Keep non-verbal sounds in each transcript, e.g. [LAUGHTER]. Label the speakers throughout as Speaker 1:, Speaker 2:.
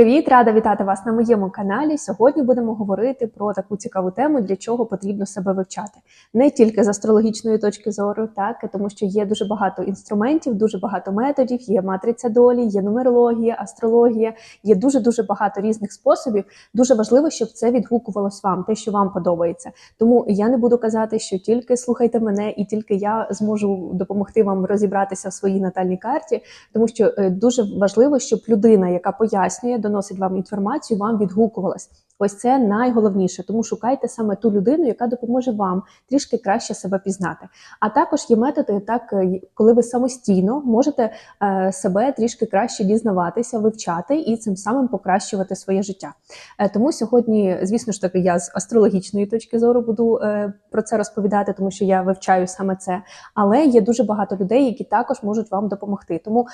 Speaker 1: привіт! Рада вітати вас на моєму каналі. Сьогодні будемо говорити про таку цікаву тему, для чого потрібно себе вивчати. Не тільки з астрологічної точки зору, так тому що є дуже багато інструментів, дуже багато методів. Є матриця долі, є нумерологія, астрологія, є дуже дуже багато різних способів. Дуже важливо, щоб це відгукувалось вам, те, що вам подобається. Тому я не буду казати, що тільки слухайте мене, і тільки я зможу допомогти вам розібратися в своїй натальній карті, тому що е, дуже важливо, щоб людина, яка пояснює, доносить вам інформацію, вам відгукувалась. Ось це найголовніше. Тому шукайте саме ту людину, яка допоможе вам трішки краще себе пізнати. А також є методи, так е, коли ви самостійно можете е, себе трішки краще дізнаватися, вивчати і цим самим покращувати своє життя. Е, тому сьогодні, звісно ж таки, я з астрологічної точки зору буду про це розповідати, тому що я вивчаю саме це. Але є дуже багато людей, які також можуть вам допомогти. Тому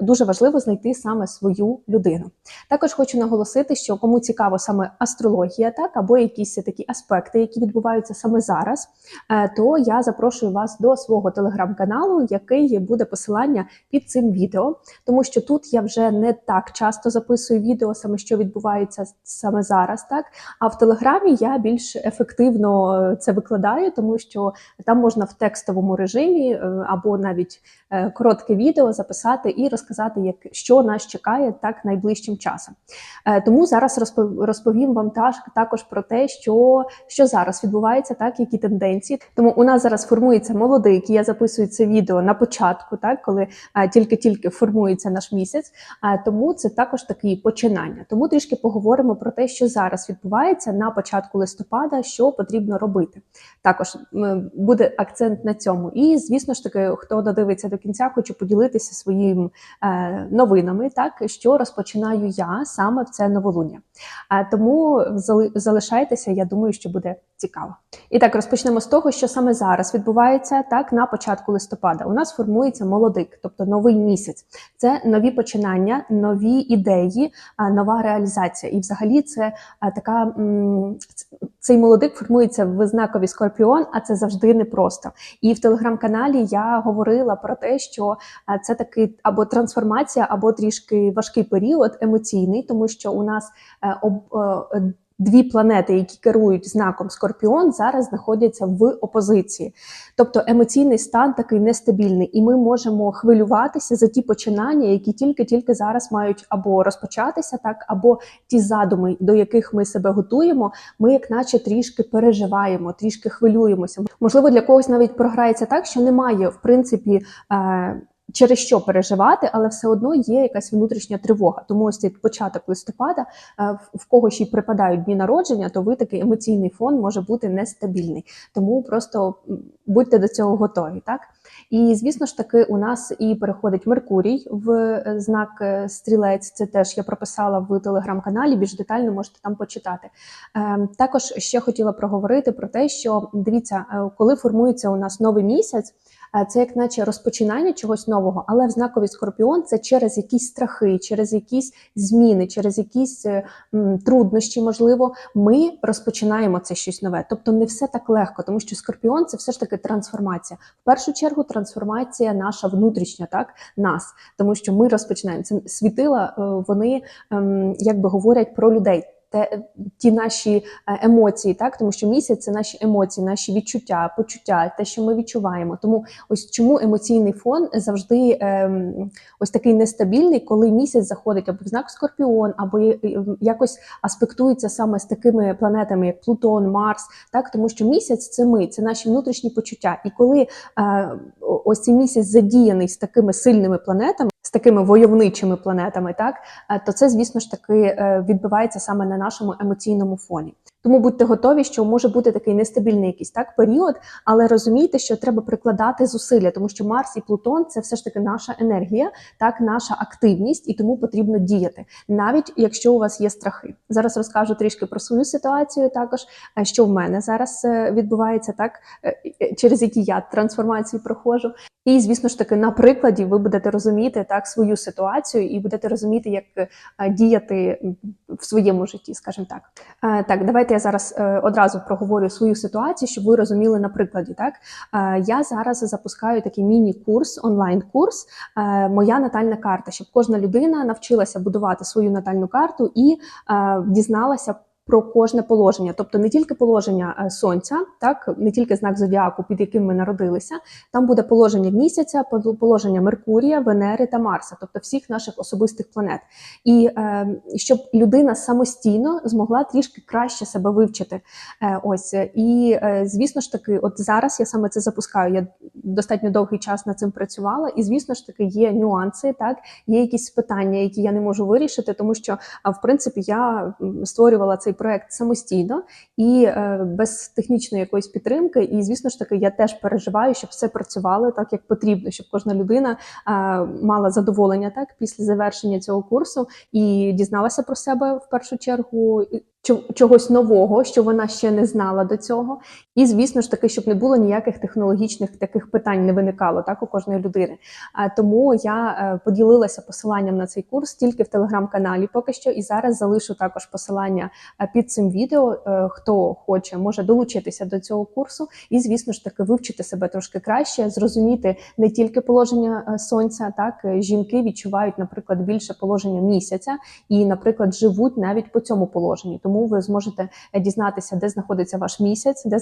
Speaker 1: дуже важливо знайти саме свою людину. Також хочу наголосити, що кому цікаво саме астрологія, так або якісь такі аспекти, які відбуваються саме зараз, е, то я запрошую вас до свого телеграм-каналу, який буде посилання під цим відео, тому що тут я вже не так часто записую відео, саме що відбувається саме зараз, так а в телеграмі я більш ефективно е, це викладаю, тому що там можна в текстовому режимі е, або навіть коротке відео записати і розказати, як що нас чекає так найближчим часом. Тому зараз розповім вам та- також про те, що, що зараз відбувається, так які тенденції. Тому у нас зараз формується молодик. Я записую це відео на початку, так коли тільки-тільки формується наш місяць. Е, Тому це також такі починання. Тому трішки поговоримо про те, що зараз відбувається на початку листопада, що потрібно робити. Також буде акцент на цьому. І звісно ж таки, хто додивиться до кінця, хочу поділитися своїм е, новинами, так що розпочинаю я саме в це новолуння. А залишайтеся, я думаю, що буде цікаво. І так розпочнемо з того, що саме зараз відбувається так на початку листопада. У нас формується молодик, тобто новий місяць. Це нові починання, нові ідеї, нова реалізація. І взагалі це така цей молодик формується в знакові скорпіон, а це завжди непросто. І в телеграм-каналі я говорила про те, що це такий або трансформація, або трішки важкий період емоційний, тому що у нас е, об, е, дві планети, які керують знаком Скорпіон, зараз знаходяться в опозиції. Тобто емоційний стан такий нестабільний, і ми можемо хвилюватися за ті починання, які тільки-тільки зараз мають або розпочатися, так або ті задуми, до яких ми себе готуємо. Ми, як наче, трішки переживаємо, трішки хвилюємося. Можливо, для когось навіть програється так, що немає в принципі. Е- Через що переживати, але все одно є якась внутрішня тривога. Тому ось цей початок листопада, е, в- кого ще й припадають дні народження, то ви такий емоційний фон може бути нестабільний. Тому просто будьте до цього готові. Так і звісно ж таки, у нас і переходить Меркурій в е, знак е, стрілець. Це теж я прописала в телеграм-каналі. Більш детально можете там почитати. Е, Також ще хотіла проговорити про те, що дивіться, коли формується у нас новий місяць. Це як наче розпочинання чогось нового, але в знакові скорпіон це через якісь страхи, через якісь зміни, через якісь е, труднощі, можливо, ми розпочинаємо це щось нове. Тобто не все так легко, тому що скорпіон це все ж таки трансформація. В першу чергу трансформація наша внутрішня, так нас, тому що ми розпочинаємо це світила. е, Вони ем, якби говорять про людей. Те, ті наші е, емоції, так тому що місяць це наші емоції, наші відчуття, почуття, те, що ми відчуваємо. Тому ось чому емоційний фон завжди ем, ось такий нестабільний, коли місяць заходить або в знак Скорпіон, або е, якось аспектується саме з такими планетами, як Плутон, Марс, так тому що місяць це ми, це наші внутрішні почуття. І коли е, ось цей місяць задіяний з такими сильними планетами. З такими войовничими планетами, так е, то це, звісно ж таки, е, відбувається саме на нашому емоційному фоні. Тому будьте готові, що може бути такий нестабільний якийсь так період, але розумійте, що треба прикладати зусилля, тому що Марс і Плутон це все ж таки наша енергія, так наша активність, і тому потрібно діяти, навіть якщо у вас є страхи. Зараз розкажу трішки про свою ситуацію, також е, що в мене зараз е, відбувається, так е, через які я трансформації проходжу. І звісно ж таки, на прикладі ви будете розуміти так свою ситуацію і будете розуміти, як діяти в своєму житті, скажімо так. Так, давайте я зараз е, одразу проговорю свою ситуацію, щоб ви розуміли на прикладі. Так Е, я зараз запускаю такий міні-курс, онлайн-курс, е, моя натальна карта, щоб кожна людина навчилася будувати свою натальну карту і дізналася. Про кожне положення, тобто не тільки положення е, сонця, так не тільки знак зодіаку, під яким ми народилися, там буде положення місяця, положення Меркурія, Венери та Марса, тобто всіх наших особистих планет. І е, щоб людина самостійно змогла трішки краще себе вивчити. Е, ось і е, звісно ж таки, от зараз я саме це запускаю. Я достатньо довгий час над цим працювала, і звісно ж таки є нюанси, так є якісь питання, які я не можу вирішити, тому що в принципі я створювала цей проект самостійно і е, без технічної якоїсь підтримки. І звісно ж таки, я теж переживаю, щоб все працювало так, як потрібно, щоб кожна людина е, мала задоволення так після завершення цього курсу і дізналася про себе в першу чергу. Чогось нового, що вона ще не знала до цього, і звісно ж таки, щоб не було ніяких технологічних таких питань, не виникало так у кожної людини. Тому я е, поділилася посиланням на цей курс тільки в телеграм-каналі, поки що, і зараз залишу також посилання е, під цим відео. Е, Хто хоче, може долучитися до цього курсу, і звісно ж таки вивчити себе трошки краще, зрозуміти не тільки положення сонця, так жінки відчувають, наприклад, більше положення місяця, і, наприклад, живуть навіть по цьому положенню. Тому ви зможете е, дізнатися, де знаходиться ваш місяць, де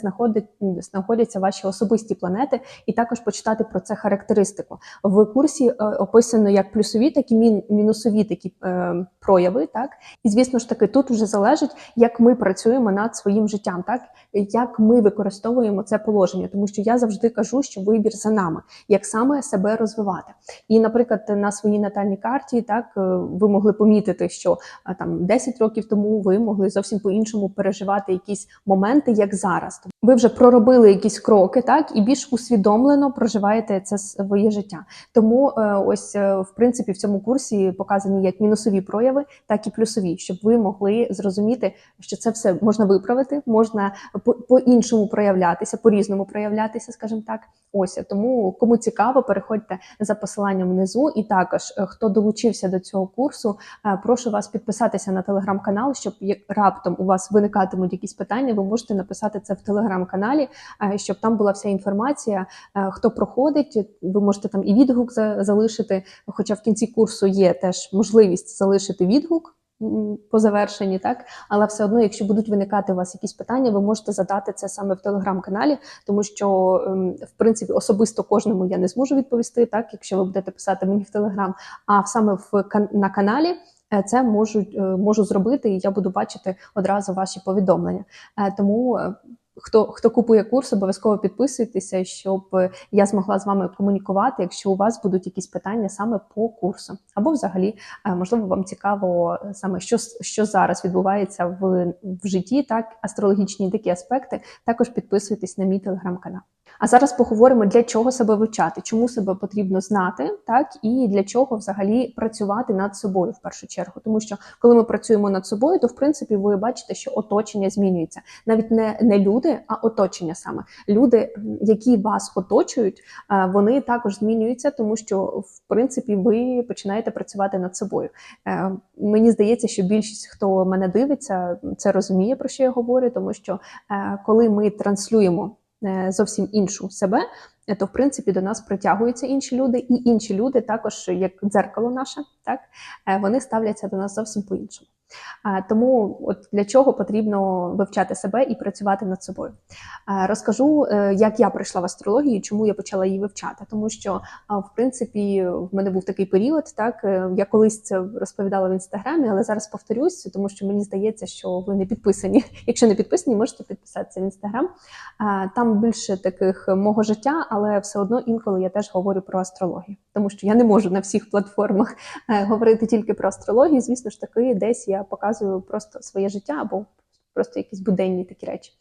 Speaker 1: знаходяться ваші особисті планети, і також почитати про це характеристику. В курсі е, описано як плюсові, так і мінусові такі е, прояви. Так і звісно ж таки, тут вже залежить, як ми працюємо над своїм життям, так як ми використовуємо це положення, тому що я завжди кажу, що вибір за нами, як саме себе розвивати. І, наприклад, на своїй натальній карті, так ви могли помітити, що там 10 років тому ви могли зовсім по-іншому переживати якісь моменти, як зараз. Ви вже проробили якісь кроки, так і більш усвідомлено проживаєте це своє життя. Тому е, ось е, в принципі в цьому курсі показані як мінусові прояви, так і плюсові, щоб ви могли зрозуміти, що це все можна виправити, можна по- по-іншому проявлятися, по-різному проявлятися, скажімо так. Ось тому, кому цікаво, переходьте за посиланням внизу. І також, е, хто долучився до цього курсу, е, прошу вас підписатися на телеграм-канал, щоб як раптом у вас виникатимуть якісь питання, ви можете написати це в телеграм-каналі, е, щоб там була вся інформація, е, хто проходить. Ви можете там і відгук за- залишити. Хоча в кінці курсу є теж можливість залишити відгук. По завершенні, так але все одно, якщо будуть виникати у вас якісь питання, ви можете задати це саме в телеграм-каналі, тому що ем, в принципі особисто кожному я не зможу відповісти, так якщо ви будете писати мені в телеграм, а саме в на каналі. Е, Це можу, е, можу зробити, і я буду бачити одразу ваші повідомлення. Е, Тому хто, хто купує курс, обов'язково підписуйтеся, щоб я змогла з вами комунікувати, якщо у вас будуть якісь питання саме по курсу, або взагалі, можливо, вам цікаво саме що, що зараз відбувається в, в житті, так астрологічні такі аспекти. Також підписуйтесь на мій телеграм-канал. А зараз поговоримо, для чого себе вивчати, чому себе потрібно знати, так і для чого взагалі працювати над собою в першу чергу. Тому що коли ми працюємо над собою, то в принципі ви бачите, що оточення змінюється. Навіть не, не люди, а оточення саме. Люди, які вас оточують, е, вони також змінюються, тому що в принципі ви починаєте працювати над собою. Е, Мені здається, що більшість, хто мене дивиться, це розуміє про що я говорю, тому що е, коли ми транслюємо зовсім іншу себе, е, то в принципі до нас притягуються інші люди, і інші люди також, як дзеркало наше, так е, вони ставляться до нас зовсім по-іншому. Е, Тому от для чого потрібно вивчати себе і працювати над собою. Розкажу, е, як я прийшла в астрологію, чому я почала її вивчати. Тому що, в принципі, в мене був такий період. Так е, я колись це розповідала в інстаграмі, але зараз повторюсь, тому що мені здається, що ви не підписані. [LAUGHS] Якщо не підписані, можете підписатися в інстаграм. Там більше таких мого життя, але все одно інколи я теж говорю про астрологію, тому що я не можу на всіх платформах е, говорити тільки про астрологію. Звісно ж таки, десь я показую просто своє життя або просто якісь буденні такі речі.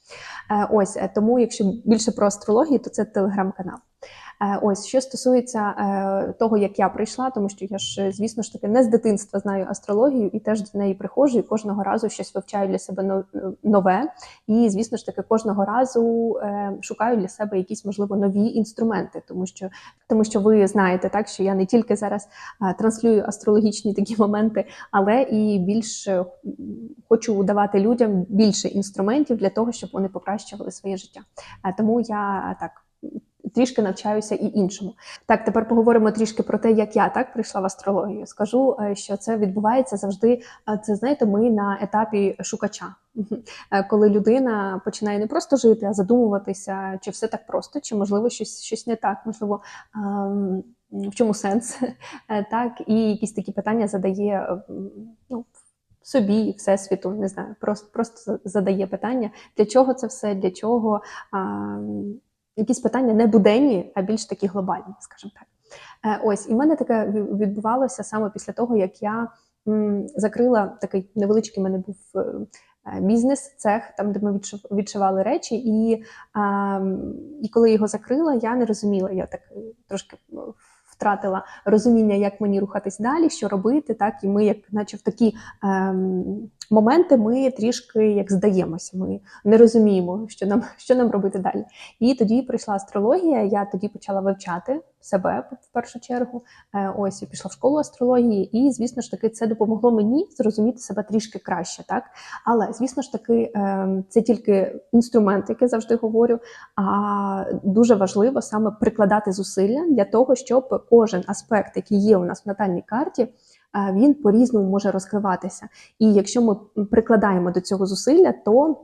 Speaker 1: Е, Ось е, тому, якщо більше про астрологію, то це телеграм-канал. Е, Ось що стосується е, того, як я прийшла, тому що я ж, е, звісно ж таки, не з дитинства знаю астрологію і теж до неї приходжу, і кожного разу щось вивчаю для себе нове. І звісно ж таки, кожного разу шукаю для себе якісь можливо нові інструменти, тому що тому що ви знаєте, так що я не тільки зараз транслюю астрологічні такі моменти, але і більш хочу давати людям більше інструментів для того, щоб вони покращували своє життя. Тому я так. Трішки навчаюся і іншому. Так, тепер поговоримо трішки про те, як я так прийшла в астрологію. Скажу, е, що це відбувається завжди. е, Це знаєте, ми на етапі шукача, Е, коли людина починає не просто жити, а задумуватися, чи все так просто, чи можливо щось щось не так, можливо, ем, в чому сенс, [LAUGHS] так, і якісь такі питання задає ну, собі, всесвіту, не знаю, просто, просто задає питання, для чого це все, для чого. Якісь питання не буденні, а більш такі глобальні, скажімо так. Е, Ось, і в мене таке відбувалося саме після того, як я закрила такий невеличкий в мене був е, бізнес, цех, там, де ми відшив- відшивали речі. І, і коли його закрила, я не розуміла, я так е, трошки втратила розуміння, як мені рухатись далі, що робити. Так, і ми, як наче в такі ем, моменти, ми трішки як здаємося, ми не розуміємо, що нам, [LAUGHS] що нам робити далі. І тоді прийшла астрологія. Я тоді почала вивчати себе в першу чергу. Е, Ось пішла в школу астрології, і звісно ж таки це допомогло мені зрозуміти себе трішки краще. Так, але звісно ж таки, ем, це тільки інструмент, як я завжди говорю. А дуже важливо саме прикладати зусилля для того, щоб кожен аспект, який є у нас в натальній карті. Е, Він по-різному може розкриватися, і якщо ми прикладаємо до цього зусилля, то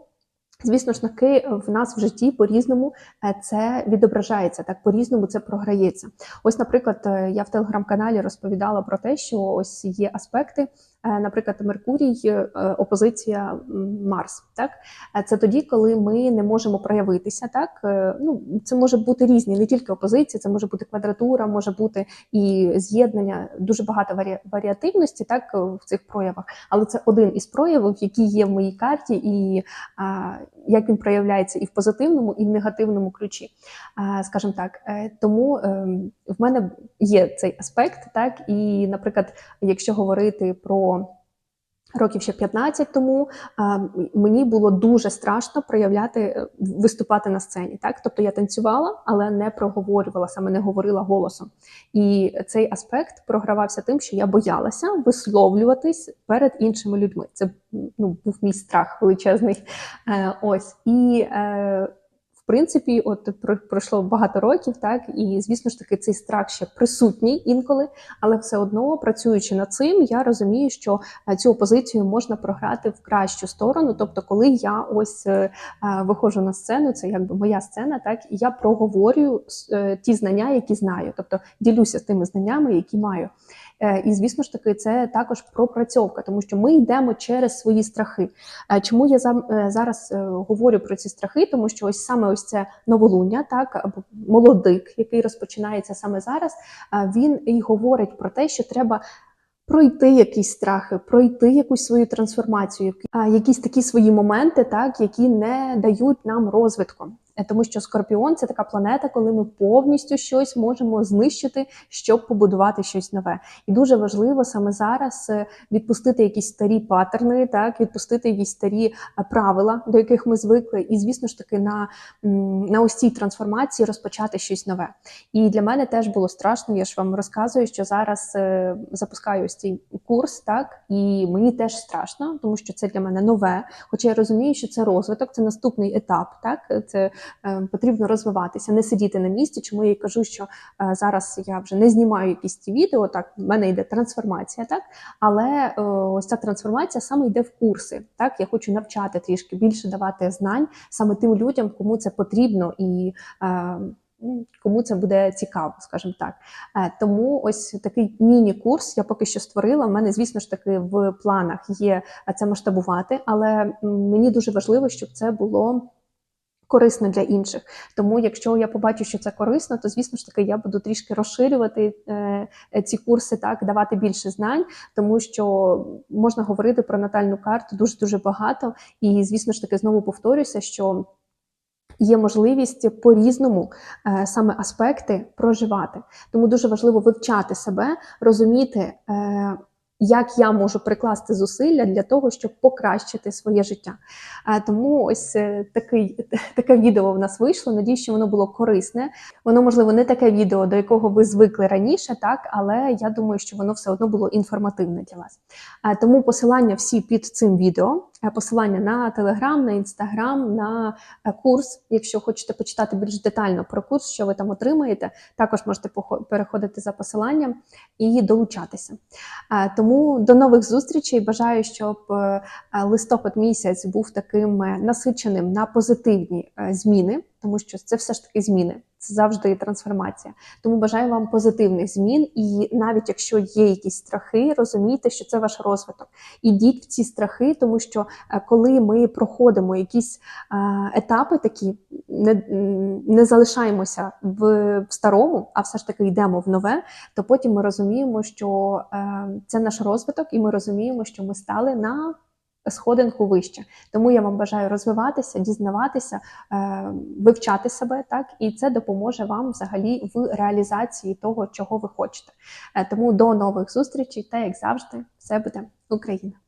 Speaker 1: Звісно ж таки, в нас в житті по-різному е, це відображається, так по-різному це програється. Ось, наприклад, е, я в телеграм-каналі розповідала про те, що ось є аспекти, наприклад, Меркурій, е, опозиція Марс. Так Е, це тоді, коли ми не можемо проявитися. Так Е, ну це може бути різні, не тільки опозиція, це може бути квадратура, може бути і з'єднання, дуже багато варі... варіативності, так е, в цих проявах. Але це один із проявів, який є в моїй карті, і а, як він проявляється і в позитивному, і в негативному ключі, а, скажімо так. Е, Тому в мене є цей аспект, так і, наприклад, якщо говорити про. Років ще 15 тому а, мені було дуже страшно проявляти, е, виступати на сцені. Так, тобто я танцювала, але не проговорювала, саме не говорила голосом. І цей аспект програвався тим, що я боялася висловлюватись перед іншими людьми. Це ну, був мій страх величезний. Е, ось і. Е, в принципі, от пройшло багато років, так і звісно ж таки цей страх ще присутній інколи, але все одно працюючи над цим, я розумію, що е, цю опозицію можна програти в кращу сторону. Тобто, коли я ось е, е, виходжу на сцену, це якби моя сцена, так і я проговорюю ті знання, які знаю, тобто ділюся тими знаннями, які маю. Е, І звісно ж таки, це також пропрацьовка, тому що ми йдемо через свої страхи. Е, Чому я е, зараз говорю про ці страхи? Тому що ось саме ось це новолуння, так або молодик, який розпочинається саме зараз. Він і говорить про те, що треба. Пройти якісь страхи, пройти якусь свою трансформацію, якісь такі свої моменти, так які не дають нам розвитку. Е, Тому що Скорпіон це така планета, коли ми повністю щось можемо знищити, щоб побудувати щось нове. І дуже важливо саме зараз е, відпустити якісь старі паттерни, так відпустити якісь старі е, правила, до яких ми звикли, і звісно ж таки на, на ось цій трансформації розпочати щось нове. І для мене теж було страшно. Я ж вам розказую, що зараз запускаю ось цей курс, так і мені теж страшно, тому що це для мене нове. Хоча я розумію, що це розвиток, це наступний етап, так це потрібно розвиватися, не сидіти на місці. Чому я й кажу, що е, зараз я вже не знімаю якісь ті відео, так в мене йде трансформація, так але е, ось ця трансформація саме йде в курси. Так, я хочу навчати трішки більше давати знань саме тим людям, кому це потрібно і. Е, Кому це буде цікаво, скажімо так. Е, Тому ось такий міні-курс я поки що створила. У мене, звісно ж таки, в планах є це масштабувати, але мені дуже важливо, щоб це було корисно для інших. Тому, якщо я побачу, що це корисно, то звісно ж таки я буду трішки розширювати е, ці курси, так давати більше знань, тому що можна говорити про натальну карту дуже дуже багато. І звісно ж таки знову повторюся, що. є можливість по-різному е, саме аспекти проживати. Тому дуже важливо вивчати себе, розуміти. Як я можу прикласти зусилля для того, щоб покращити своє життя. Тому ось е, такий, [LAUGHS] таке відео в нас вийшло. Надію, що воно було корисне. Воно, можливо, не таке відео, до якого ви звикли раніше, так, але я думаю, що воно все одно було інформативне для вас. Тому посилання всі під цим відео, посилання на Телеграм, на Інстаграм, на е, курс. Якщо хочете почитати більш детально про курс, що ви там отримаєте, також можете переходити за посиланням і долучатися. Е, Тому до нових зустрічей. Бажаю, щоб е, е, листопад місяць був таким е, насиченим на позитивні е, зміни, тому що це все ж таки зміни. Це завжди трансформація. Тому бажаю вам позитивних змін. І навіть якщо є якісь страхи, розумійте, що це ваш розвиток. Ідіть в ці страхи, тому що е, коли ми проходимо якісь е, етапи, такі не, не залишаємося в, в старому, а все ж таки йдемо в нове, то потім ми розуміємо, що е, це наш розвиток, і ми розуміємо, що ми стали на сходинку вище. Тому я вам бажаю розвиватися, дізнаватися, е, вивчати себе, так і це допоможе вам взагалі в реалізації того, чого ви хочете. Е, тому до нових зустрічей, та як завжди, все буде Україна!